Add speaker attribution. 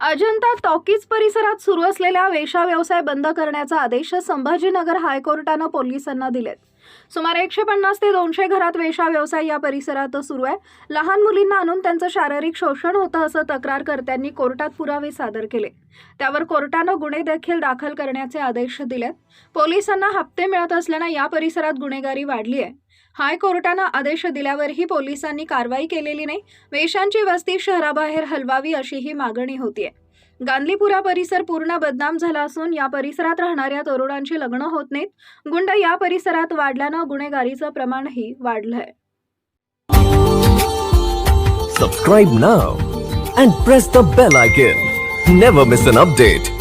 Speaker 1: Ajanta talkies परिसरात सुरू असलेल्या वेशा व्यवसाय बंद करण्याचा आदेश संभाजीनगर हायकोर्टानं पोलिसांना दिलेत. सुमारे एकशे पन्नास ते दोनशे घरात वेशा व्यवसाय या परिसरात सुरू आहे. लहान मुलींना आणून त्यांचं शारीरिक शोषण होतं असं तक्रारकर्त्यांनी कोर्टात पुरावे सादर केले. त्यावर कोर्टानं गुन्हे देखील दाखल करण्याचे आदेश दिलेत. पोलिसांना हप्ते मिळत असल्यानं या परिसरात गुन्हेगारी वाढली आहे. हायकोर्टानं आदेश दिल्यावरही पोलिसांनी कारवाई केलेली नाही. वेशांची वस्ती शहराबाहेर हलवावी अशीही मागणी होतीये. गांधलीपुरा परिसर पूर्ण बदनाम झाला असून या परिसरात राहणाऱ्या तरुणांची लग्न होत नाहीत. गुंड या परिसरात वाढल्यानं गुन्हेगारीचं प्रमाणही वाढलंय.
Speaker 2: Subscribe now and press the bell icon never miss an update